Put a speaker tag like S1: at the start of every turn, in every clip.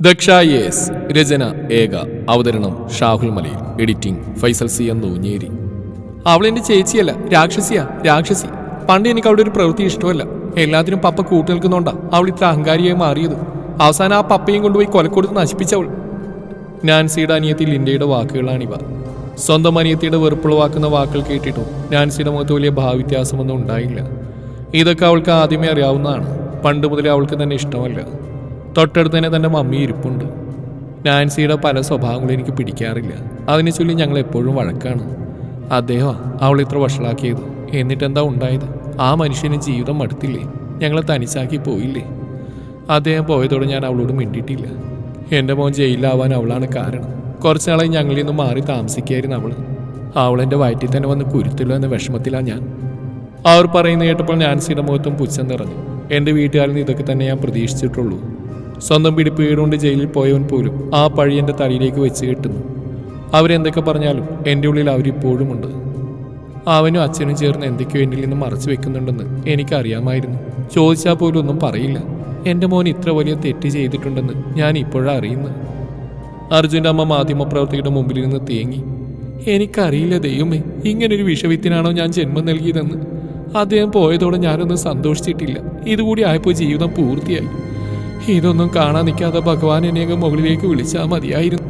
S1: Daksha yes രചന ഏക അവതരണം Shahul Malayil editing Faisal C M Noonjeri. അവളെന്റെ ചേച്ചിയല്ല രാക്ഷസിയാ രാക്ഷസി. പണ്ട് എനിക്ക് അവിടെ ഒരു പ്രവൃത്തി ഇഷ്ടമല്ല. എല്ലാത്തിനും പപ്പ കൂട്ടു നിൽക്കുന്നോണ്ടാ അവൾ ഇത്ര അഹങ്കാരിയായി മാറിയത്. അവസാനം ആ പപ്പയും കൊണ്ടുപോയി കൊലക്കൊടുത്ത് നശിപ്പിച്ചവൾ നാൻസിയുടെ അനിയത്തി ലിൻഡയുടെ വാക്കുകളാണിവ. സ്വന്തം അനിയത്തിയുടെ വെറുപ്പുളവാക്കുന്ന വാക്കുകൾ കേട്ടിട്ടും നാൻസിയുടെ മുഖത്ത് വലിയ ഭാവവ്യത്യാസമൊന്നും ഉണ്ടായില്ല. ഇതൊക്കെ അവൾക്ക് ആദ്യമേ അറിയാവുന്നതാണ്. പണ്ട് മുതലേ അവൾക്ക് തന്നെ ഇഷ്ടമല്ല. തൊട്ടടുത്ത് തന്നെ തന്റെ മമ്മി ഇരിപ്പുണ്ട്. നാൻസിയുടെ പല സ്വഭാവങ്ങളും എനിക്ക് പിടിക്കാറില്ല. അതിനെ ചൊല്ലി ഞങ്ങൾ എപ്പോഴും വഴക്കാണ്. അദ്ദേഹം അവൾ ഇത്ര വഷളാക്കിയത്. എന്നിട്ടെന്താ ഉണ്ടായത്? ആ മനുഷ്യന് ജീവിതം മടുത്തില്ലേ? ഞങ്ങളെ തനിച്ചാക്കി പോയില്ലേ? അദ്ദേഹം പോയതോടെ ഞാൻ അവളോട് മിണ്ടിയിട്ടില്ല. എന്റെ മോൻ ജയിലിലാവാൻ അവളാണ് കാരണം. കുറച്ച് നാളായി ഞങ്ങളിൽ നിന്ന് മാറി താമസിക്കായിരുന്നു അവൾ അവളെന്റെ വയറ്റിൽ തന്നെ വന്ന് കുരുത്തില്ലോ എന്ന വിഷമത്തിലാണ് ഞാൻ. അവർ പറയുന്ന കേട്ടപ്പോൾ നാൻസിയുടെ മുഖത്തും പുച്ഛം നിറഞ്ഞു. എന്റെ വീട്ടുകാരിൽ നിന്ന് ഇതൊക്കെ തന്നെ ഞാൻ പ്രതീക്ഷിച്ചിട്ടുള്ളൂ. സ്വന്തം പിടിപ്പ് വീടുകൊണ്ട് ജയിലിൽ പോയവൻ പോലും ആ പഴി എന്റെ തലയിലേക്ക് വെച്ച് കെട്ടുന്നു. അവരെന്തൊക്കെ പറഞ്ഞാലും എന്റെ ഉള്ളിൽ അവരിപ്പോഴും ഉണ്ട് അവനും അച്ഛനും ചേർന്ന് എന്തൊക്കെയോ എന്നിൽ നിന്ന് മറച്ചു വെക്കുന്നുണ്ടെന്ന് എനിക്കറിയാമായിരുന്നു. ചോദിച്ചാൽ പോലും ഒന്നും പറയില്ല. എന്റെ മോൻ ഇത്ര വലിയ തെറ്റ് ചെയ്തിട്ടുണ്ടെന്ന് ഞാൻ ഇപ്പോഴാണ് അറിയുന്നത്. അർജുന്റെ അമ്മ മാധ്യമപ്രവർത്തകരുടെ മുമ്പിൽ നിന്ന് തേങ്ങി. എനിക്കറിയില്ല ദൈവമേ ഇങ്ങനൊരു വിഷവിത്തിനാണോ ഞാൻ ജന്മം നൽകിയതെന്ന്. അദ്ദേഹം പോയതോടെ ഞാനൊന്നും സന്തോഷിച്ചിട്ടില്ല. ഇതുകൂടി ആയപ്പോൾ ജീവിതം പൂർത്തിയായി. ഇതൊന്നും കാണാൻ നിൽക്കാതെ ഭഗവാൻ എന്നെയൊക്കെ മുകളിലേക്ക് വിളിച്ചാൽ മതിയായിരുന്നു.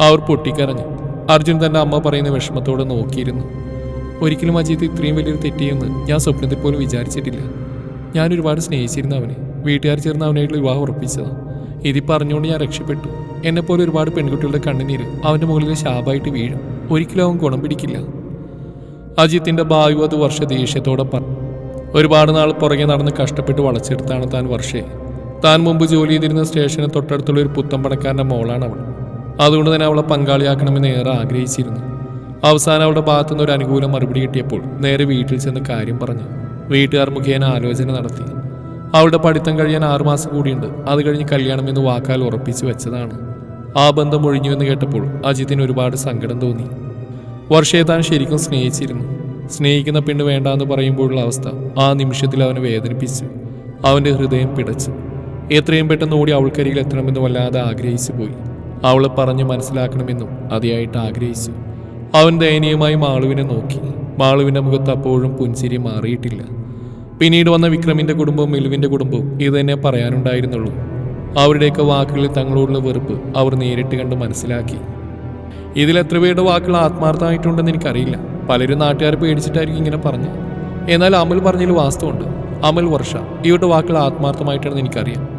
S1: അവർ പൊട്ടിക്കരഞ്ഞു. അർജുൻ തന്റെ അമ്മ പറയുന്ന വിഷമത്തോടെ നോക്കിയിരുന്നു. ഒരിക്കലും അജിത്ത് ഇത്രയും വലിയൊരു തെറ്റിയെന്ന് ഞാൻ സ്വപ്നത്തിൽ പോലും വിചാരിച്ചിട്ടില്ല. ഞാൻ ഒരുപാട് സ്നേഹിച്ചിരുന്നു അവനെ. വീട്ടുകാർ ചേർന്ന് അവനായിട്ടുള്ള വിവാഹം ഉറപ്പിച്ചതാണ് ഇതിൽ പറഞ്ഞുകൊണ്ട് ഞാൻ രക്ഷപ്പെട്ടു. എന്നെപ്പോലെ ഒരുപാട് പെൺകുട്ടികളുടെ കണ്ണുനീര് അവന്റെ മുകളിൽ ശാപമായിട്ട് വീഴും. ഒരിക്കലും അവൻ ഗുണം പിടിക്കില്ല. അജിത്തിന്റെ ഭാവി അത് വർഷ ദേഷ്യത്തോടെ പറഞ്ഞു ഒരുപാട് നാൾ പുറകെ നടന്ന് കഷ്ടപ്പെട്ട് വളച്ചെടുത്താണ് താൻ വർഷയെ. താൻ മുമ്പ് ജോലി ചെയ്തിരുന്ന സ്റ്റേഷന് തൊട്ടടുത്തുള്ള ഒരു പുത്തമ്പണക്കാരന്റെ മോളാണ് അവൾ. അതുകൊണ്ട് തന്നെ അവളെ പങ്കാളിയാക്കണമെന്ന് ഏറെ ആഗ്രഹിച്ചിരുന്നു. അവസാനം അവളുടെ ഭാഗത്തുനിന്ന് ഒരു അനുകൂല മറുപടി കിട്ടിയപ്പോൾ നേരെ വീട്ടിൽ ചെന്ന് കാര്യം പറഞ്ഞു. വീട്ടുകാർ മുഖേന ആലോചന നടത്തി. അവളുടെ പഠിത്തം കഴിയാൻ ആറുമാസം കൂടിയുണ്ട്. അത് കഴിഞ്ഞ് കല്യാണം എന്ന് വാക്കാൽ ഉറപ്പിച്ചു വെച്ചതാണ്. ആ ബന്ധം ഒഴിഞ്ഞു എന്ന് കേട്ടപ്പോൾ അജിത്തിന് ഒരുപാട് സങ്കടം തോന്നി. വർഷയെ താൻ ശരിക്കും സ്നേഹിച്ചിരുന്നു. സ്നേഹിക്കുന്ന പെണ്ണ് വേണ്ട എന്ന് പറയുമ്പോഴുള്ള അവസ്ഥ ആ നിമിഷത്തിൽ അവനെ വേദനിപ്പിച്ചു. അവന്റെ ഹൃദയം പിടച്ചു. എത്രയും പെട്ടെന്ന് ഓടി അവൾക്കരികിൽ എത്തണമെന്ന് വല്ലാതെ ആഗ്രഹിച്ചു പോയി. അവൾ പറഞ്ഞ് മനസ്സിലാക്കണമെന്നും അതിയായിട്ട് ആഗ്രഹിച്ചു. അവൻ ദയനീയമായി മാളുവിനെ നോക്കി. മാളുവിന്റെ മുഖത്ത് അപ്പോഴും പുഞ്ചിരി മാറിയിട്ടില്ല. പിന്നീട് വന്ന വിക്രമിന്റെ കുടുംബവും മിലുവിന്റെ കുടുംബവും ഇത് തന്നെ പറയാനുണ്ടായിരുന്നുള്ളൂ. അവരുടെയൊക്കെ വാക്കുകളിൽ തങ്ങളോടുള്ള വെറുപ്പ് അവർ നേരിട്ട് കണ്ട് മനസ്സിലാക്കി. ഇതിൽ എത്ര പേരുടെ വാക്കുകൾ ആത്മാർത്ഥമായിട്ടുണ്ടെന്ന് എനിക്കറിയില്ല. പലരും നാട്ടുകാർ പേടിച്ചിട്ടായിരിക്കും ഇങ്ങനെ പറഞ്ഞു എന്നാൽ അമൽ പറഞ്ഞതിൽ വാസ്തവമുണ്ട് അമൽ വർഷ ഇവരുടെ വാക്കുകൾ ആത്മാർത്ഥമായിട്ടാണെന്ന് എനിക്കറിയാം.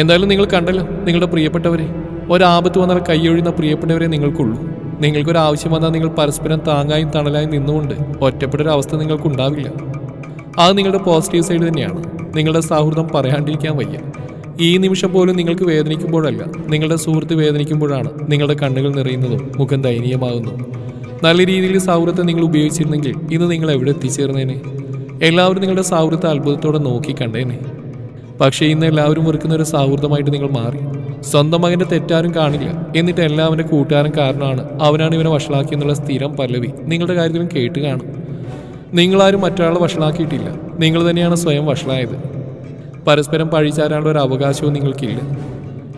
S1: എന്തായാലും നിങ്ങൾ കണ്ടല്ലോ നിങ്ങളുടെ പ്രിയപ്പെട്ടവരെ. ഒരാപത്ത് വന്നാൽ കൈയൊഴിയുന്ന പ്രിയപ്പെട്ടവരെ നിങ്ങൾക്കുള്ളൂ. നിങ്ങൾക്കൊരു ആവശ്യം വന്നാൽ നിങ്ങൾ പരസ്പരം താങ്ങായും തണലായും നിന്നുകൊണ്ട് ഒറ്റപ്പെട്ടൊരവസ്ഥ നിങ്ങൾക്കുണ്ടാവില്ല. അത് നിങ്ങളുടെ പോസിറ്റീവ് സൈഡ് തന്നെയാണ്. നിങ്ങളുടെ സൗഹൃദം പറയാണ്ടിരിക്കാൻ വയ്യ. ഈ നിമിഷം പോലും നിങ്ങൾക്ക് വേദനിക്കുമ്പോഴല്ല നിങ്ങളുടെ സുഹൃത്ത് വേദനിക്കുമ്പോഴാണ് നിങ്ങളുടെ കണ്ണുകൾ നിറയുന്നതും മുഖം ദയനീയമാകുന്നതും. നല്ല രീതിയിൽ സൗഹൃദത്തെ നിങ്ങൾ ഉപയോഗിച്ചിരുന്നെങ്കിൽ ഇന്ന് നിങ്ങൾ എവിടെ എത്തിച്ചേർന്നേനെ? എല്ലാവരും നിങ്ങളുടെ സൗഹൃദത്തെ അത്ഭുതത്തോടെ നോക്കി കണ്ടേനെ. പക്ഷേ ഇന്ന് എല്ലാവരും വെറുക്കുന്ന ഒരു സൗഹൃദമായിട്ട് നിങ്ങൾ മാറി. സ്വന്തം മകന്റെ തെറ്റാരും കാണില്ല. എന്നിട്ട് എല്ലാം അവന്റെ കൂട്ടുകാരൻ കാരണമാണ് അവനാണ് ഇവനെ വഷളാക്കി എന്നുള്ള സ്ഥിരം പല്ലവി. നിങ്ങളുടെ കാര്യത്തിലും കേട്ട് കാണും. നിങ്ങളാരും മറ്റൊരാളെ വഷളാക്കിയിട്ടില്ല. നിങ്ങൾ തന്നെയാണ് സ്വയം വഷളായത്. പരസ്പരം പഴിച്ചാരാനുള്ള ഒരു അവകാശവും നിങ്ങൾക്കില്ല.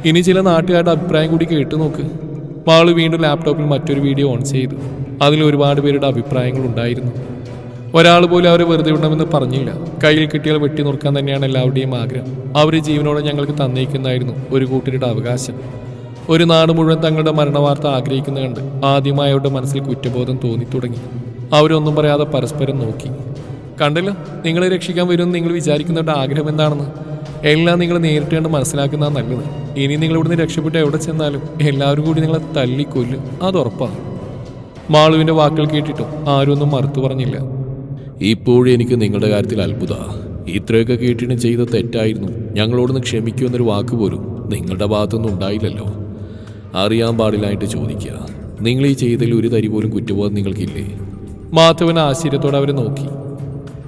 S1: ഇനി ചില നാട്ടുകാരുടെ അഭിപ്രായം കൂടി കേട്ടു നോക്ക്. മാൾ വീണ്ടും ലാപ്ടോപ്പിൽ മറ്റൊരു വീഡിയോ ഓൺ ചെയ്തു. അതിൽ ഒരുപാട് പേരുടെ അഭിപ്രായങ്ങൾ ഉണ്ടായിരുന്നു. ഒരാൾ പോലും അവരെ വെറുതെ വിടണമെന്ന് പറഞ്ഞില്ല. കയ്യിൽ കിട്ടിയാൽ വെട്ടി നുറുക്കാൻ തന്നെയാണ് എല്ലാവരുടെയും ആഗ്രഹം. അവർ ജീവനോടെ ഞങ്ങൾക്ക് തന്നേക്കുന്നായിരുന്നു ഒരു കൂട്ടരുടെ അവകാശം. ഒരു നാട് മുഴുവൻ തങ്ങളുടെ മരണവാർത്ത ആഗ്രഹിക്കുന്ന കണ്ട് ആദ്യമായി അവരുടെ മനസ്സിൽ കുറ്റബോധം തോന്നി തുടങ്ങി അവരൊന്നും പറയാതെ പരസ്പരം നോക്കി. കണ്ടല്ലോ? നിങ്ങളെ രക്ഷിക്കാൻ വരുമെന്ന് നിങ്ങൾ വിചാരിക്കുന്നവരുടെ ആഗ്രഹം എന്താണെന്ന്? എല്ലാം നിങ്ങൾ നേരിട്ട് കണ്ട് മനസ്സിലാക്കുന്നതാണ് നല്ലത്. ഇനി നിങ്ങൾ ഇവിടുന്ന് രക്ഷപ്പെട്ട് എവിടെ ചെന്നാലും എല്ലാവരും കൂടി നിങ്ങളെ തല്ലിക്കൊല്ലും. അത് ഉറപ്പാണ്. മാളുവിന്റെ വാക്കുകൾ കേട്ടിട്ടും ആരും ഒന്നും മറുത്തു പറഞ്ഞില്ല.
S2: ഇപ്പോഴും എനിക്ക് നിങ്ങളുടെ കാര്യത്തിൽ അത്ഭുത. ഇത്രയൊക്കെ കേട്ടിട്ട് ചെയ്ത തെറ്റായിരുന്നു. ഞങ്ങളോടൊന്ന് ക്ഷമിക്കുമെന്നൊരു വാക്ക് പോലും നിങ്ങളുടെ ഭാഗത്തൊന്നും ഉണ്ടായില്ലല്ലോ. അറിയാൻ പാടില്ലായിട്ട് ചോദിക്കുക. നിങ്ങൾ ഈ ചെയ്തതിൽ ഒരു തരി പോലും കുറ്റബോധം നിങ്ങൾക്കില്ലേ?
S1: മാധവൻ ആശ്ചര്യത്തോടെ അവരെ നോക്കി.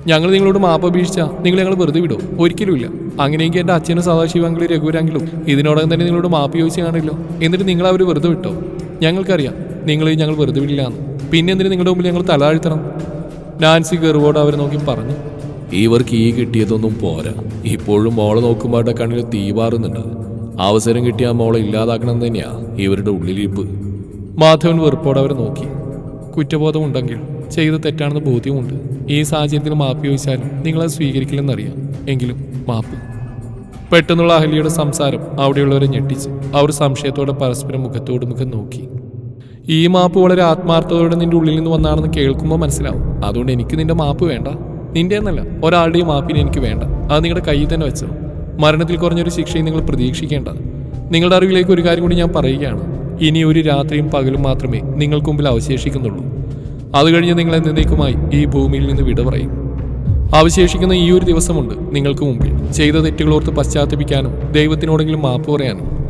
S1: ഞങ്ങൾ നിങ്ങളോട് മാപ്പ് അപേക്ഷിച്ച നിങ്ങൾ ഞങ്ങൾ വെറുതെ വിടോ. ഒരിക്കലുമില്ല അങ്ങനെയെങ്കിൽ എന്റെ അച്ഛനും സദാശിവങ്ങളും രഘുവരാങ്കിലും ഇതിനോടകം തന്നെ നിങ്ങളോട് മാപ്പ് ചോദിച്ചു കാണില്ലോ. എന്നിട്ട് നിങ്ങൾ അവർ വെറുതെ വിട്ടോ? ഞങ്ങൾക്കറിയാം. നിങ്ങളെ ഞങ്ങൾ വെറുതെ വിടില്ലാന്ന് പിന്നെ എന്തിനു നിങ്ങളുടെ മുമ്പിൽ ഞങ്ങൾ തലാഴ്ത്തണം നാൻസി ഗർവോട് അവരെ നോക്കി പറഞ്ഞു.
S2: ഇവർക്ക് ഈ കിട്ടിയതൊന്നും പോരാ. ഇപ്പോഴും മോളെ നോക്കുമ്പോഴത്തെ കണ്ണിൽ തീവാറുന്നുണ്ട് അവസരം കിട്ടിയ ആ മോളെ ഇല്ലാതാക്കണം തന്നെയാ ഇവരുടെ ഉള്ളിലിരിപ്പ്.
S1: മാധവൻ വെറുപ്പോടെ അവരെ നോക്കി. കുറ്റബോധമുണ്ടെങ്കിൽ ചെയ്ത് തെറ്റാണെന്ന് ബോധ്യമുണ്ട്. ഈ സാഹചര്യത്തിൽ മാപ്പ് ചോദിച്ചാലും നിങ്ങളത് സ്വീകരിക്കില്ലെന്നറിയാം. എങ്കിലും മാപ്പ്. പെട്ടെന്നുള്ള അഹല്യയുടെ സംസാരം അവിടെയുള്ളവരെ ഞെട്ടിച്ച് അവർ സംശയത്തോടെ പരസ്പരം മുഖത്തോട് മുഖം നോക്കി. ഈ മാപ്പ് വളരെ ആത്മാർത്ഥതയോടെ നിന്റെ ഉള്ളിൽ നിന്ന് വന്നാണെന്ന് കേൾക്കുമ്പോൾ മനസ്സിലാവും. അതുകൊണ്ട് എനിക്ക് നിന്റെ മാപ്പ് വേണ്ട. നിന്റെ എന്നല്ല ഒരാളുടെയും മാപ്പിന് എനിക്ക് വേണ്ട. അത് നിങ്ങളുടെ കയ്യിൽ തന്നെ വെച്ചോ. മരണത്തിൽ കുറഞ്ഞൊരു ശിക്ഷയും നിങ്ങൾ പ്രതീക്ഷിക്കേണ്ട. നിങ്ങളുടെ അറിവിലേക്ക് ഒരു കാര്യം കൂടി ഞാൻ പറയുകയാണ്. ഇനി ഒരു രാത്രിയും പകലും മാത്രമേ നിങ്ങൾക്ക് മുമ്പിൽ അവശേഷിക്കുന്നുള്ളൂ. അത് കഴിഞ്ഞ് നിങ്ങൾ എന്നേക്കുമായി ഈ ഭൂമിയിൽ നിന്ന് വിട പറയും. അവശേഷിക്കുന്ന ഈ ഒരു ദിവസമുണ്ട് നിങ്ങൾക്ക് മുമ്പിൽ. ചെയ്ത തെറ്റുകളോർത്ത് പശ്ചാത്തപിക്കാനും ദൈവത്തിനോടെങ്കിലും മാപ്പ് പറയാനും.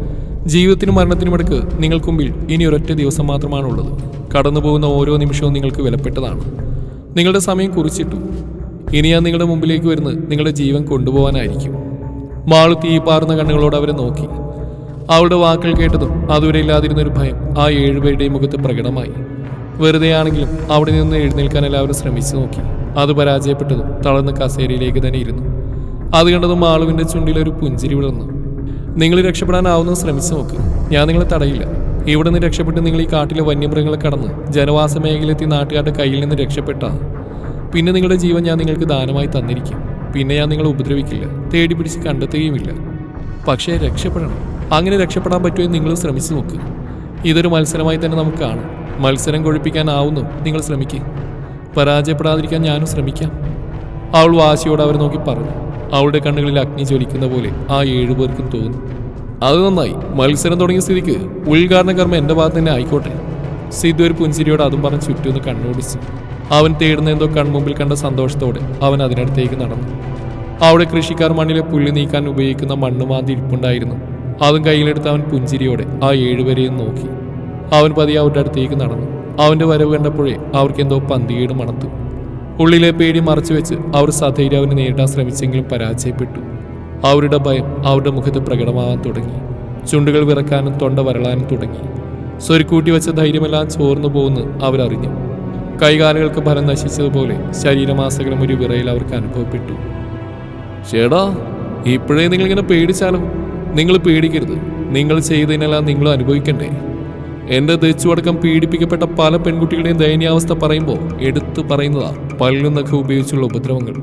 S1: ജീവിതത്തിനും മരണത്തിനും ഇടയ്ക്ക് നിങ്ങൾക്ക് മുമ്പിൽ ഇനി ഒരൊറ്റ ദിവസം മാത്രമാണുള്ളത്. കടന്നു പോകുന്ന ഓരോ നിമിഷവും നിങ്ങൾക്ക് വിലപ്പെട്ടതാണ്. നിങ്ങളുടെ സമയം കുറിച്ചിട്ടു. ഇനി ഞാൻ നിങ്ങളുടെ മുമ്പിലേക്ക് വരുന്നത് നിങ്ങളുടെ ജീവൻ കൊണ്ടുപോകാനായിരിക്കും. മാളു തീപാറുന്ന കണ്ണുകളോട് അവരെ നോക്കി. അവളുടെ വാക്കുകൾ കേട്ടതും അതുവരെ ഇല്ലാതിരുന്നൊരു ഭയം ആ ഏഴുപേരുടെയും മുഖത്ത് പ്രകടമായി. വെറുതെയാണെങ്കിലും അവിടെ നിന്ന് എഴുന്നേൽക്കാൻ എല്ലാവരും ശ്രമിച്ചു നോക്കി. അത് പരാജയപ്പെട്ടതും തളർന്ന് കസേരയിലേക്ക് തന്നെ ഇരുന്നു. അത് കണ്ടതും മാളുവിന്റെ ചുണ്ടിലൊരു പുഞ്ചിരി വിടർന്നു നിങ്ങൾ രക്ഷപ്പെടാനാവുന്ന ശ്രമിച്ചു നോക്ക്. ഞാൻ നിങ്ങളെ തടയില്ല. ഇവിടെ നിന്ന് രക്ഷപ്പെട്ട് നിങ്ങൾ ഈ കാട്ടിലെ വന്യമൃഗങ്ങളെ കടന്ന് ജനവാസ മേഖലയെത്തി നാട്ടുകാരുടെ കയ്യിൽ നിന്ന് രക്ഷപ്പെട്ട? പിന്നെ നിങ്ങളുടെ ജീവൻ ഞാൻ നിങ്ങൾക്ക് ദാനമായി തന്നിരിക്കും. പിന്നെ ഞാൻ നിങ്ങളെ ഉപദ്രവിക്കില്ല. തേടി പിടിച്ച് കണ്ടെത്തുകയുമില്ല. പക്ഷേ രക്ഷപ്പെടണം. അങ്ങനെ രക്ഷപ്പെടാൻ പറ്റുമെന്ന് നിങ്ങൾ ശ്രമിച്ചു നോക്ക്. ഇതൊരു മത്സരമായി തന്നെ നമുക്ക് കാണാം. മത്സരം കൊഴിപ്പിക്കാനാവുന്നു. നിങ്ങൾ ശ്രമിക്കുക പരാജയപ്പെടാതിരിക്കാൻ ഞാനും ശ്രമിക്കാം. അവൾ വാശിയോട് അവർ നോക്കി പറഞ്ഞു. അവളുടെ കണ്ണുകളിൽ അഗ്നി ജ്വലിക്കുന്ന പോലെ ആ ഏഴുപേർക്കും തോന്നി. അത് നന്നായി. മത്സരം തുടങ്ങിയ സ്ഥിതിക്ക് ഉദ്ഘാടന കർമ്മം എന്റെ ഭാഗത്ത് തന്നെ ആയിക്കോട്ടെ. സിദ്ധു ഒരു പുഞ്ചിരിയോട് അതും പറഞ്ഞ് ചുറ്റുമെന്ന് കണ്ണോടിച്ചു. അവൻ തേടുന്ന എന്തോ കൺമുമ്പിൽ കണ്ട സന്തോഷത്തോടെ അവൻ അതിനടുത്തേക്ക് നടന്നു. അവിടെ കൃഷിക്കാർ മണ്ണിലെ പുല്ല് നീക്കാൻ ഉപയോഗിക്കുന്ന മണ്ണ് മാന്തി ഇരിപ്പുണ്ടായിരുന്നു. അതും കയ്യിലെടുത്ത് അവൻ പുഞ്ചിരിയോടെ ആ ഏഴുപേരെയും നോക്കി. അവൻ പതിയെ അവരുടെ അടുത്തേക്ക് നടന്നു. അവന്റെ വരവ് കണ്ടപ്പോഴേ അവർക്കെന്തോ പന്തികേട് മണത്തു. ഉള്ളിലെ പേടി മറച്ചു വെച്ച് അവർ സധൈര്യം അവനെ നേരിടാൻ ശ്രമിച്ചെങ്കിലും പരാജയപ്പെട്ടു. അവരുടെ ഭയം അവരുടെ മുഖത്ത് പ്രകടമാകാൻ തുടങ്ങി. ചുണ്ടുകൾ വിറക്കാനും തൊണ്ട വരളാനും തുടങ്ങി. സ്വരുക്കൂട്ടി വെച്ച ധൈര്യമെല്ലാം ചോർന്നു പോകുന്നു അവരറിഞ്ഞു. കൈകാലുകൾക്ക് ഫലം നശിച്ചതുപോലെ ശരീരമാസകലം ഒരു വിറയിൽ അവർക്ക് അനുഭവപ്പെട്ടു. ചേടാ ഇപ്പോഴേ നിങ്ങൾ നിങ്ങളിങ്ങനെ പേടിച്ചാലും? നിങ്ങൾ പേടിക്കരുത്. നിങ്ങൾ ചെയ്തതിനെല്ലാം നിങ്ങൾ അനുഭവിക്കണ്ടേ? എന്റെ തെച്ചുവടക്കം പീഡിപ്പിക്കപ്പെട്ട പല പെൺകുട്ടികളുടെയും ദയനീയാവസ്ഥ പറയുമ്പോൾ എടുത്തു പറയുന്നതാ പല്ലുന്നൊക്കെ ഉപയോഗിച്ചുള്ള ഉപദ്രവങ്ങൾ.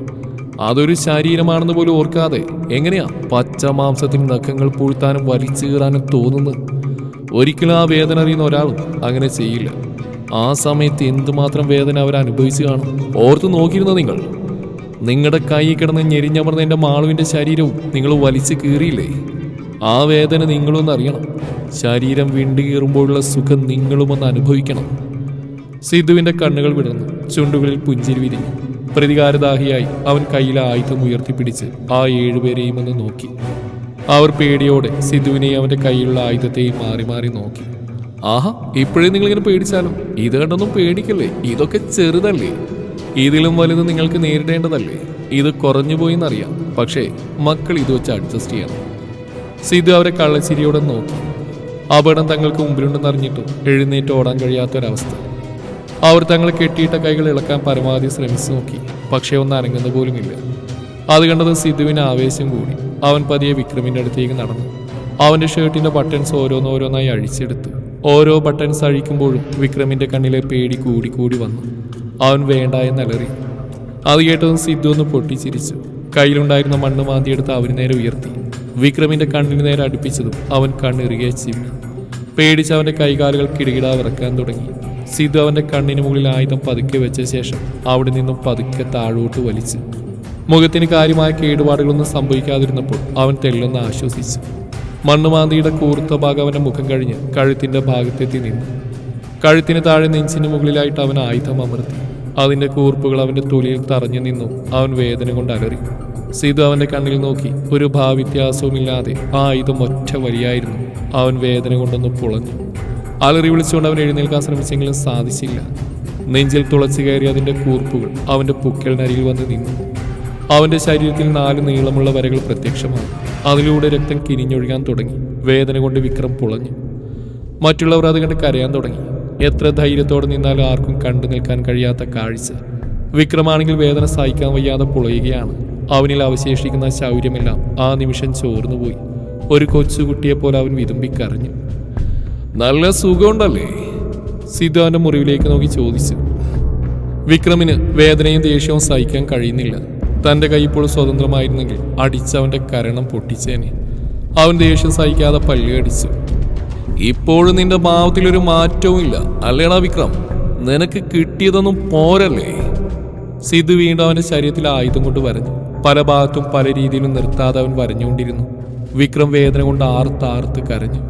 S1: അതൊരു ശരീരമാണെന്ന് പോലും ഓർക്കാതെ എങ്ങനെയാ പച്ച മാംസത്തിൽ നഖങ്ങൾ പൂഴ്ത്താനും വലിച്ചു കീറാനും തോന്നുന്നു ഒരിക്കലും ആ വേദന അറിയുന്ന ഒരാളും അങ്ങനെ ചെയ്യില്ല. ആ സമയത്ത് എന്തുമാത്രം വേദന അവർ അനുഭവിച്ചു കാണും? ഓർത്ത് നോക്കിയിരുന്നു നിങ്ങൾ? നിങ്ങളുടെ കൈ കിടന്ന് ഞെരിഞ്ഞമർന്ന എന്റെ മാളുവിന്റെ ശരീരവും നിങ്ങൾ വലിച്ചു കീറിയില്ലേ? ആ വേദന നിങ്ങളൊന്ന് അറിയണം. ശരീരം വിണ്ടുകീറുമ്പോഴുള്ള സുഖം നിങ്ങളുമൊന്ന് അനുഭവിക്കണം. സിദ്ധുവിന്റെ കണ്ണുകൾ വിടർന്നു. ചുണ്ടുകളിൽ പുഞ്ചിരി വിരിഞ്ഞു. പ്രതികാരദാഹിയായി അവൻ കയ്യിലെ ആയുധം ഉയർത്തിപ്പിടിച്ച് ആ ഏഴുപേരെയും ഒന്ന് നോക്കി. അവർ പേടിയോടെ സിദ്ധുവിനെയും അവന്റെ കയ്യിലുള്ള ആയുധത്തെയും മാറി മാറി നോക്കി. ആഹാ ഇപ്പോഴേ നിങ്ങളിങ്ങനെ പേടിച്ചാലും. ഇത് കണ്ടൊന്നും പേടിക്കല്ലേ? ഇതൊക്കെ ചെറുതല്ലേ? ഇതിലും വലുത് നിങ്ങൾക്ക് നേരിടേണ്ടതല്ലേ? ഇത് കുറഞ്ഞു പോയിന്നറിയാം പക്ഷേ മക്കൾ ഇത് വെച്ച് അഡ്ജസ്റ്റ് ചെയ്യണം. സിദ്ധു അവരെ കള്ളച്ചിരിയോടെ നോക്കി. അപകടം തങ്ങൾക്ക് മുമ്പിലുണ്ടെന്നറിഞ്ഞിട്ടും എഴുന്നേറ്റ് ഓടാൻ കഴിയാത്തൊരവസ്ഥ. അവർ തങ്ങൾ കെട്ടിയിട്ട കൈകൾ ഇളക്കാൻ പരമാവധി ശ്രമിച്ചു നോക്കി പക്ഷേ ഒന്ന് അനങ്ങുന്ന പോലുമില്ല. അത് കണ്ടത് സിദ്ധുവിന് ആവേശം കൂടി. അവൻ പതിയെ വിക്രമിന്റെ അടുത്തേക്ക് നടന്നു. അവന്റെ ഷർട്ടിന്റെ ബട്ടൺസ് ഓരോന്നോരോന്നായി അഴിച്ചെടുത്തു ഓരോ ബട്ടൺസ് അഴിക്കുമ്പോഴും വിക്രമിന്റെ കണ്ണിലെ പേടി കൂടി കൂടി വന്നു. അവൻ വേണ്ട എന്നലറി. അത് കേട്ടതും സിദ്ധു ഒന്ന് പൊട്ടിച്ചിരിച്ചു. കയ്യിലുണ്ടായിരുന്ന മണ്ണ് മാന്തിയെടുത്ത് അവന് നേരെ ഉയർത്തി. വിക്രമിന്റെ കണ്ണിന് നേരെ അടുപ്പിച്ചതും അവൻ കണ്ണിറുകെ ചിമ്മി പേടിച്ച് അവന്റെ കൈകാലുകൾ കിടുകിടാ വിറക്കാൻ തുടങ്ങി. സിദ്ധു അവന്റെ കണ്ണിന് മുകളിൽ ആയുധം പതുക്കെ വെച്ച ശേഷം അവിടെ നിന്നും പതുക്കെ താഴോട്ട് വലിച്ചു. മുഖത്തിന് കാര്യമായ കേടുപാടുകളൊന്നും സംഭവിക്കാതിരുന്നപ്പോൾ അവൻ തെല്ലൊന്ന് ആശ്വസിച്ചു. മണ്ണുമാന്തിയുടെ കൂർത്ത ഭാഗം അവന്റെ മുഖം കഴിഞ്ഞ് കഴുത്തിന്റെ ഭാഗത്തെത്തി നിന്നു. കഴുത്തിന് താഴെ നെഞ്ചിന് മുകളിലായിട്ട് അവൻ ആയുധം അമർത്തി. അതിന്റെ കൂർപ്പുകൾ അവന്റെ തൊലിയിൽ തറഞ്ഞു നിന്നു. അവൻ വേദന കൊണ്ട് അലറി. സീതു അവന്റെ കണ്ണിൽ നോക്കി. ഒരു ഭാവ്യത്യാസവുമില്ലാതെ ആ ഇതും ഒറ്റ വരിയായിരുന്നു. അവൻ വേദന കൊണ്ടൊന്ന് പുളഞ്ഞു. അലറി വിളിച്ചുകൊണ്ട് അവൻ എഴുന്നേൽക്കാൻ ശ്രമിച്ചെങ്കിലും സാധിച്ചില്ല. നെഞ്ചിൽ തുളച്ചു കയറി അതിന്റെ കൂർപ്പുകൾ അവന്റെ പുക്കലിനരികിൽ വന്ന് നിന്നു. അവന്റെ ശരീരത്തിൽ നാല് നീളമുള്ള വരകൾ പ്രത്യക്ഷമാണ് അതിലൂടെ രക്തം കിനിഞ്ഞൊഴുകാൻ തുടങ്ങി. വേദന കൊണ്ട് വിക്രം പുളഞ്ഞു. മറ്റുള്ളവർ അത് കണ്ട് കരയാൻ തുടങ്ങി. എത്ര ധൈര്യത്തോടെ നിന്നാലും ആർക്കും കണ്ടു നിൽക്കാൻ കഴിയാത്ത കാഴ്ച. വിക്രമാണെങ്കിൽ വേദന സഹിക്കാൻ വയ്യാതെ പുളയുകയാണ്. അവനിൽ അവശേഷിക്കുന്ന ശൗര്യമെല്ലാം ആ നിമിഷം ചോർന്നുപോയി. ഒരു കൊച്ചുകുട്ടിയെ പോലെ അവൻ വിതുമ്പിക്കരഞ്ഞു. നല്ല സുഖമുണ്ടല്ലേ? സിദ്ധാന്റെ മുറിവിലേക്ക് നോക്കി ചോദിച്ചു. വിക്രമിന് വേദനയും ദേഷ്യവും സഹിക്കാൻ കഴിയുന്നില്ല. തന്റെ കൈ ഇപ്പോൾ സ്വതന്ത്രമായിരുന്നെങ്കിൽ അടിച്ചവന്റെ കരണം പൊട്ടിച്ചേനെ. അവൻ ദേഷ്യം സഹിക്കാതെ പള്ളി അടിച്ചു ഇപ്പോഴും നിന്റെ ഭാവത്തിലൊരു മാറ്റവും ഇല്ല അല്ലേടാ വിക്രം? നിനക്ക് കിട്ടിയതൊന്നും പോരല്ലേ? സിദ്ധു വീണ്ടും അവന്റെ ശരീരത്തിൽ ആയുധം കൊണ്ട് വരഞ്ഞു. പല ഭാഗത്തും പല രീതിയിലും നിർത്താതെ അവൻ വരഞ്ഞുകൊണ്ടിരുന്നു. വിക്രം വേദന കൊണ്ട് ആർത്താർത്ത് കരഞ്ഞു.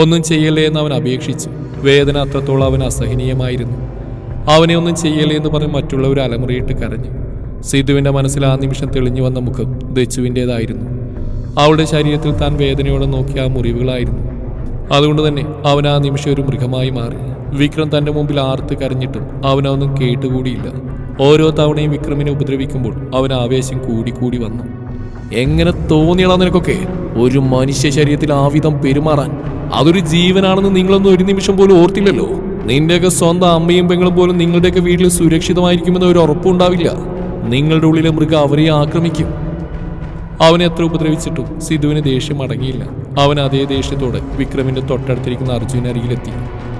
S1: ഒന്നും ചെയ്യല്ലേ എന്ന് അവൻ അപേക്ഷിച്ചു വേദന അത്രത്തോളം അവൻ അസഹനീയമായിരുന്നു. അവനെ ഒന്നും ചെയ്യല്ലേ എന്ന് പറഞ്ഞ് മറ്റുള്ളവർ അലമുറയിട്ട് കരഞ്ഞു. സിധുവിന്റെ മനസ്സിൽ ആ നിമിഷം തെളിഞ്ഞു വന്ന മുഖം ദച്ചുവിന്റെതായിരുന്നു അവളുടെ ശരീരത്തിൽ താൻ വേദനയോടെ നോക്കിയ ആ മുറിവുകളായിരുന്നു. അതുകൊണ്ട് തന്നെ അവൻ ആ നിമിഷം ഒരു മൃഗമായി മാറി. വിക്രം തന്റെ മുമ്പിൽ ആർത്ത് കരഞ്ഞിട്ടും അവനൊന്നും കേട്ടുകൂടിയില്ല. ഓരോ തവണയും വിക്രമിനെ ഉപദ്രവിക്കുമ്പോൾ അവൻ ആവേശം കൂടിക്കൂടി വന്നു. എങ്ങനെ തോന്നിയടാ നിനക്കൊക്കെ? ഒരു മനുഷ്യ ശരീരത്തിൽ ആവിധം വിധം പെരുമാറാൻ. അതൊരു ജീവനാണെന്ന് നിങ്ങളൊന്നും ഒരു നിമിഷം പോലും ഓർത്തില്ലല്ലോ. നിന്റെയൊക്കെ സ്വന്തം അമ്മയും പെങ്ങളും പോലും നിങ്ങളുടെയൊക്കെ വീട്ടിൽ സുരക്ഷിതമായിരിക്കുമെന്ന് ഒരു ഉറപ്പുണ്ടാവില്ല നിങ്ങളുടെ ഉള്ളിലെ മൃഗം അവരെ ആക്രമിക്കും. അവനെ എത്ര ഉപദ്രവിച്ചിട്ടും സിധുവിന് ദേഷ്യം അടങ്ങിയില്ല. അവൻ അതേ ദേഷ്യത്തോടെ വിക്രമിന്റെ തൊട്ടടുത്തിരിക്കുന്ന അർജുന അരികിലെത്തി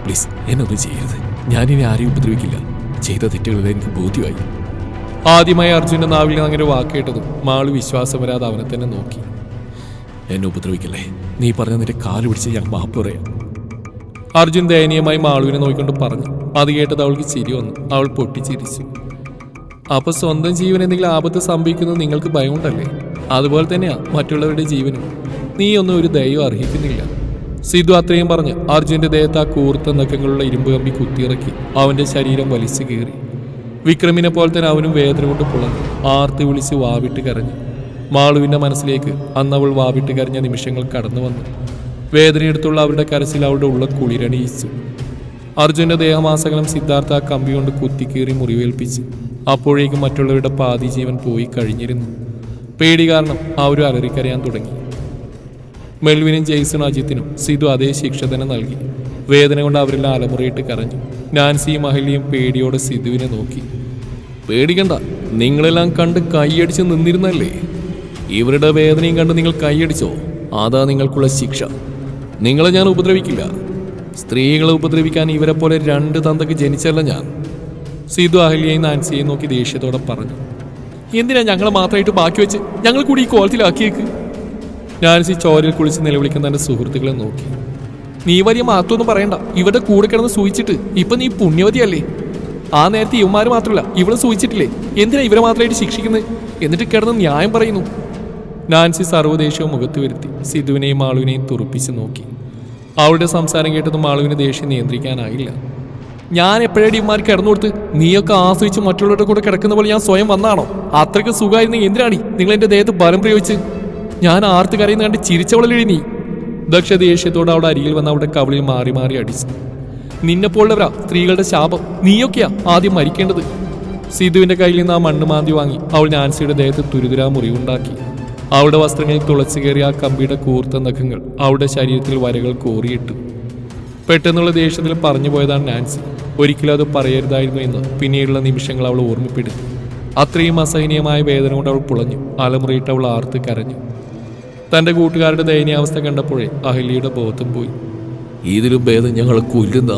S1: പ്ലീസ് എന്നൊന്നും ചെയ്യരുത്. ഞാനിനി ആരെയും ഉപദ്രവിക്കില്ല. ചെയ്ത തെറ്റുകൾ എനിക്ക് ബോധ്യമായി. ആദ്യമായി അർജുന്റെ നാവിൽ നിന്ന് അങ്ങനെ വാക്ക് മാളു വിശ്വാസം വരാതെ അവനെ തന്നെ നോക്കി. എന്നെ ഉപദ്രവിക്കല്ലേ? നീ പറഞ്ഞ നിന്റെ കാൽ പിടിച്ച് ഞാൻ മാപ്പ് പറയാം. അർജുൻ ദയനീയമായി മാളുവിനെ നോക്കിക്കൊണ്ട് പറഞ്ഞു. അത് കേട്ടത് അവൾക്ക് ചിരി വന്നു. അവൾ പൊട്ടിച്ചിരിച്ചു. അപ്പൊ സ്വന്തം ജീവൻ എന്തെങ്കിലും ആപത്ത് സംഭവിക്കുന്നത് നിങ്ങൾക്ക് ഭയമുണ്ടല്ലേ? അതുപോലെ തന്നെയാ മറ്റുള്ളവരുടെ ജീവനും. നീ ഒന്നും ഒരു ദൈവം അർഹിക്കുന്നില്ല. സിധു അത്രയും പറഞ്ഞ് അർജുന്റെ ദേഹത്ത് ആ കൂർത്ത നഖങ്ങളുള്ള ഇരുമ്പ് കമ്പി കുത്തിയിറക്കി അവന്റെ ശരീരം വലിച്ചു കയറി വിക്രമിനെ പോലെ തന്നെ അവനും വേദന കൊണ്ട് പുളഞ്ഞു ആർത്തി വിളിച്ച് വാവിട്ട് കരഞ്ഞു. മാളുവിന്റെ മനസ്സിലേക്ക് അന്ന് അവൾ വാവിട്ട് കരഞ്ഞ നിമിഷങ്ങൾ കടന്നു വന്നു. വേദനയെടുത്തുള്ള അവരുടെ കരച്ചിൽ അവളുടെ ഉള്ള കുളിരണിയിച്ചു. അർജുന്റെ ദേഹമാസകലം സിദ്ധാർത്ഥ ആ കമ്പി കൊണ്ട് കുത്തിക്കീറി മുറിവേൽപ്പിച്ച് അപ്പോഴേക്കും മറ്റുള്ളവരുടെ പാതി ജീവൻ പോയി കഴിഞ്ഞിരുന്നു. പേടി കാരണം അവരും അലറിക്കരയാൻ തുടങ്ങി. മെൽവിനും ജെയ്സണും അജിത്തിനും സിധു അതേ ശിക്ഷ തന്നെ നൽകി. വേദന കൊണ്ട് അവരെല്ലാം അലമുറയിട്ട് കരഞ്ഞു. നാൻസിയും അഹല്യയും പേടിയോടെ സിധുവിനെ നോക്കി. പേടിക്കണ്ട നിങ്ങളെല്ലാം കണ്ട് കൈയടിച്ച് നിന്നിരുന്നല്ലേ? ഇവരുടെ വേദനയും കണ്ട് നിങ്ങൾ കൈയടിച്ചോ? അതാ നിങ്ങൾക്കുള്ള ശിക്ഷ. നിങ്ങളെ ഞാൻ ഉപദ്രവിക്കില്ല. സ്ത്രീകളെ ഉപദ്രവിക്കാൻ ഇവരെ പോലെ രണ്ട് തന്തക്ക് ജനിച്ചല്ല ഞാൻ. സിധു അഹല്യയും നാൻസിയെയും നോക്കി ദേഷ്യത്തോടെ പറഞ്ഞു. എന്തിനാ ഞങ്ങളെ മാത്രമായിട്ട് ബാക്കി വെച്ച് ഞങ്ങൾ കൂടി ഈ കോലത്തിലാക്കിയേക്ക് നാൻസി ചോരയിൽ കുളിച്ച് നിലവിളിക്കുന്ന തന്റെ സുഹൃത്തുക്കളെ നോക്കി. നീ വലിയ മാറ്റമൊന്നും പറയണ്ട. ഇവരുടെ കൂടെ കിടന്ന് സൂചിച്ചിട്ട് ഇപ്പൊ നീ പുണ്യവതിയല്ലേ? ആ നേരത്തെ ഇവന്മാര് മാത്രമല്ല ഇവളെ സൂചിച്ചിട്ടില്ലേ? എന്തിനാ ഇവരെ മാത്രമായിട്ട് ശിക്ഷിക്കുന്നത് എന്നിട്ട് കിടന്ന് ന്യായം പറയുന്നു. നാൻസി സർവദേശവും മുഖത്ത് വരുത്തി സിധുവിനെയും മാളുവിനെയും തുറപ്പിച്ച് നോക്കി. അവളുടെ സംസാരം കേട്ടതും മാളുവിന് ദേഷ്യം നിയന്ത്രിക്കാനായില്ല. ഞാൻ എപ്പോഴേ ഇവന്മാർ കിടന്നു കൊടുത്ത് നീയൊക്കെ ആസ്വദിച്ച് മറ്റുള്ളവരുടെ കൂടെ കിടക്കുന്ന പോലെ ഞാൻ സ്വയം വന്നാണോ? അത്രയ്ക്ക് സുഖമായിരുന്നു എന്തിനാണി നിങ്ങൾ എന്റെ ദേഹത്ത് ബലം പ്രയോഗിച്ച്? ഞാൻ ആർത്ത് കരയുന്ന കണ്ട് ചിരിച്ചവളിൽ നീ ദക്ഷ ദേഷ്യത്തോടെ അവിടെ അരികിൽ വന്ന് അവിടെ കവളിൽ മാറി മാറി അടിച്ചു. നിന്നെപ്പോലുള്ളവരാ സ്ത്രീകളുടെ ശാപം. നീയൊക്കെയാ ആദ്യം മരിക്കേണ്ടത്. സിധുവിന്റെ കയ്യിൽ നിന്ന് ആ മണ്ണ് മാന്തി വാങ്ങി അവൾ നാൻസിയുടെ ദേഹത്ത് തുരുതുരാ മുറിവുണ്ടാക്കി. അവളുടെ വസ്ത്രങ്ങളിൽ തുളച്ചു കയറിയ ആ കമ്പിയുടെ കൂർത്ത നഖങ്ങൾ അവളുടെ ശരീരത്തിൽ വരകൾ കോറിയിട്ടു. പെട്ടെന്നുള്ള ദേഷ്യത്തിൽ പറഞ്ഞു പോയതാണ് നാൻസി. ഒരിക്കലും അത് പറയരുതായിരുന്നു എന്ന് പിന്നീടുള്ള നിമിഷങ്ങൾ അവൾ ഓർമ്മപ്പെടുത്തി. അത്രയും അസഹനീയമായ വേദന കൊണ്ട് അവൾ പുളഞ്ഞു. അലമുറയിട്ട് അവൾ ആർത്ത് കരഞ്ഞു. തന്റെ കൂട്ടുകാരുടെ ദയനീയാവസ്ഥ കണ്ടപ്പോഴേ അഹല്യയുടെ ബോധം പോയി. ഇതിലും ഭേദം ഞങ്ങളെ കൊല്ലുന്ന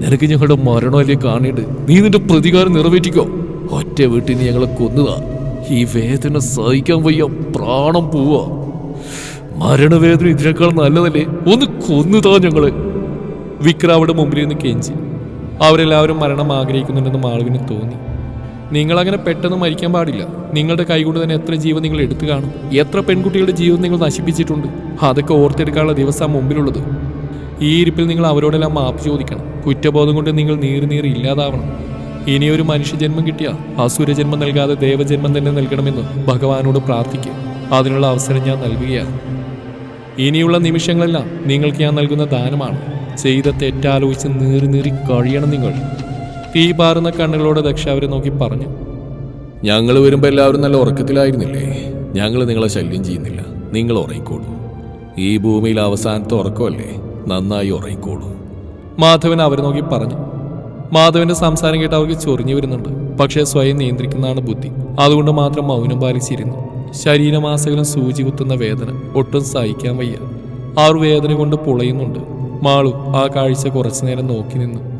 S1: നിനക്ക് ഞങ്ങളുടെ മരണമല്ലേ കാണിട്ട് നീ നിന്റെ പ്രതികാരം നിറവേറ്റിക്കോ? ഒറ്റ വീട്ടിൽ ഞങ്ങളെ കൊന്നതാ. ഈ വേദന സഹിക്കാൻ വയ്യ പ്രാണം പോവാ. മരണവേദന ഇതിനേക്കാൾ നല്ലതല്ലേ? ഒന്ന് കൊന്നുതാ ഞങ്ങൾ. വിക്ര അവിടെ മുമ്പിൽ നിന്ന് കെഞ്ചി. അവരെല്ലാവരും മരണം ആഗ്രഹിക്കുന്നുണ്ടെന്ന് മാളുവിന് തോന്നി. നിങ്ങൾ അങ്ങനെ പെട്ടെന്ന് മരിക്കാൻ പാടില്ല. നിങ്ങളുടെ കൈകൊണ്ട് തന്നെ എത്ര ജീവൻ നിങ്ങൾ എടുത്തു കാണും. എത്ര പെൺകുട്ടികളുടെ ജീവൻ നിങ്ങൾ നശിപ്പിച്ചിട്ടുണ്ട്. അതൊക്കെ ഓർത്തെടുക്കാനുള്ള ദിവസം മുമ്പിലുള്ളത്. ഈ ഇരിപ്പിൽ നിങ്ങൾ അവരോടെല്ലാം മാപ്പ് ചോദിക്കണം. കുറ്റബോധം കൊണ്ട് നിങ്ങൾ നീറി നീറി ഇല്ലാതാവണം. ഇനിയൊരു മനുഷ്യജന്മം കിട്ടിയ അസുരജന്മം നൽകാതെ ദേവജന്മം തന്നെ നൽകണമെന്ന് ഭഗവാനോട് പ്രാർത്ഥിക്കുക അതിനുള്ള അവസരം ഞാൻ നൽകുകയാണ്. ഇനിയുള്ള നിമിഷങ്ങളെല്ലാം നിങ്ങൾക്ക് ഞാൻ നൽകുന്ന ദാനമാണ്. ചെയ്ത തെറ്റാലോചിച്ച് നീറി നീറി കഴിയണം നിങ്ങൾ. തീ പാറുന്ന കണ്ണുകളോട് ദക്ഷ അവരെ നോക്കി പറഞ്ഞു. ഞങ്ങൾ വരുമ്പോൾ എല്ലാവരും നല്ല ഉറക്കത്തിലായിരുന്നില്ലേ? ഞങ്ങൾ നിങ്ങളെ ശല്യം ചെയ്യുന്നില്ല. നിങ്ങൾ ഉറങ്ങിക്കോളൂ. ഈ ഭൂമിയിൽ അവസാനത്തെ ഉറക്കമല്ലേ? നന്നായി ഉറങ്ങിക്കോളൂ. മാധവൻ അവരെ നോക്കി പറഞ്ഞു. മാധവന്റെ സംസാരം കേട്ട് അവർക്ക് ചൊറിഞ്ഞു വരുന്നുണ്ട്. പക്ഷേ സ്വയം നിയന്ത്രിക്കുന്നതാണ് ബുദ്ധി. അതുകൊണ്ട് മാത്രം മൗനം പാലിച്ചിരുന്നു. ശരീരമാസകലം സൂചി കുത്തുന്ന വേദന ഒട്ടും സഹിക്കാൻ വയ്യ. ആർ വേദന കൊണ്ട് പുളയുന്നുണ്ട്. മാളു ആ കാഴ്ച കുറച്ചു നേരം നോക്കി നിന്നു.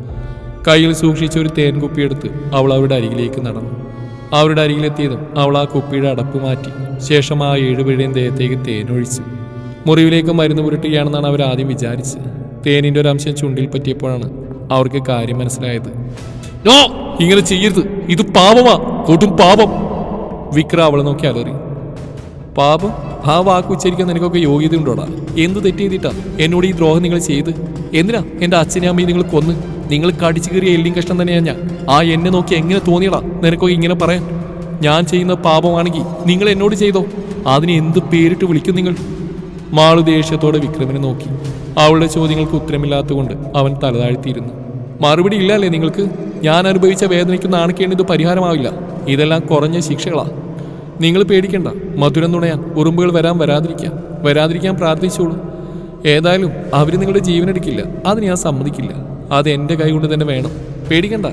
S1: കയ്യിൽ സൂക്ഷിച്ച ഒരു തേൻ കുപ്പിയെടുത്ത് അവൾ അവരുടെ അരികിലേക്ക് നടന്നു. അവരുടെ അരികിലെത്തിയതും അവൾ ആ കുപ്പിയുടെ അടപ്പ് മാറ്റി ശേഷം ആ ഏഴുപേഴയും ദേഹത്തേക്ക് തേനൊഴിച്ചു മുറിവിലേക്ക് മരുന്ന് പുരട്ടുകയാണെന്നാണ് അവർ ആദ്യം വിചാരിച്ചത്. തേനിന്റെ ഒരു അംശം ചുണ്ടിൽ പറ്റിയപ്പോഴാണ് അവർക്ക് കാര്യം മനസ്സിലായത്. നോ ഇങ്ങനെ ചെയ്യരുത്. ഇത് പാപമാ. കൊടും പാപം. വിക്ര അവളെ നോക്കി അലറി. പാപം? ആ വാക്ക് ഉച്ചരിക്കാൻ നിനക്കൊക്കെ യോഗ്യത ഉണ്ടോടാ എന്ത് തെറ്റ് ചെയ്തിട്ടാ? എന്നോട് ഈ ദ്രോഹം നിങ്ങൾ ചെയ്ത്? എന്തിനാ? എന്റെ അച്ഛനെ അമ്മയും നിങ്ങൾ കൊന്ന്? നിങ്ങൾ കടിച്ചു കയറിയ എല്ലിയും കഷ്ടം തന്നെയാ ഞാൻ. ആ എന്നെ നോക്കി എങ്ങനെ തോന്നിയടാ? നിനക്കൊക്കെ ഇങ്ങനെ പറയാൻ. ഞാൻ ചെയ്യുന്ന പാപമാണെങ്കിൽ നിങ്ങൾ എന്നോട് ചെയ്തോ? അതിനെ എന്ത് പേരിട്ട് വിളിക്കും നിങ്ങൾ? മാളു ദേഷ്യത്തോടെ വിക്രമിനെ നോക്കി. അവളുടെ ചോദ്യങ്ങൾക്ക് ഉത്തരമില്ലാത്തതുകൊണ്ട് അവൻ തലതാഴ്ത്തിയിരുന്നു. മറുപടി ഇല്ലല്ലേ നിങ്ങൾക്ക്? ഞാൻ അനുഭവിച്ച വേദനയ്ക്ക് നാണിക്കേണ്ടത് പരിഹാരമാവില്ല. ഇതെല്ലാം കുറഞ്ഞ ശിക്ഷകളാ. നിങ്ങൾ പേടിക്കണ്ട. മധുരം നുണയാൻ ഉറുമ്പുകൾ വരാൻ വരാതിരിക്കാം. വരാതിരിക്കാൻ പ്രാർത്ഥിച്ചോളൂ. ഏതായാലും അവർ നിങ്ങളുടെ ജീവനെടുക്കില്ല. അതിന് അത് ഞാൻ സമ്മതിക്കില്ല. അത് എന്റെ കൈ കൊണ്ട് തന്നെ വേണം. പേടിക്കണ്ട.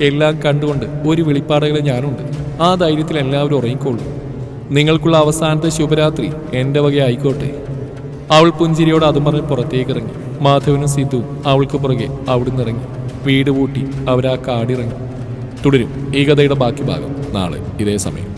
S1: എല്ലാം കണ്ടുകൊണ്ട് ഒരു വെളിപ്പാടുകളെ ഞാനുണ്ട്. ആ ധൈര്യത്തിൽ എല്ലാവരും ഉറങ്ങിക്കോളൂ. നിങ്ങൾക്കുള്ള അവസാനത്തെ ശുഭരാത്രി എന്റെ വക ആയിക്കോട്ടെ. അവൾ പുഞ്ചിരിയോട് അതും പറഞ്ഞ് പുറത്തേക്ക് ഇറങ്ങി മാധവനും സിദ്ധുവും അവൾക്ക് പുറകെ അവിടുന്ന് ഇറങ്ങി. വീട് പൂട്ടി അവരാ കാടിറങ്ങി. തുടരും. ഈ കഥയുടെ ബാക്കി ഭാഗം നാളെ ഇതേ സമയം.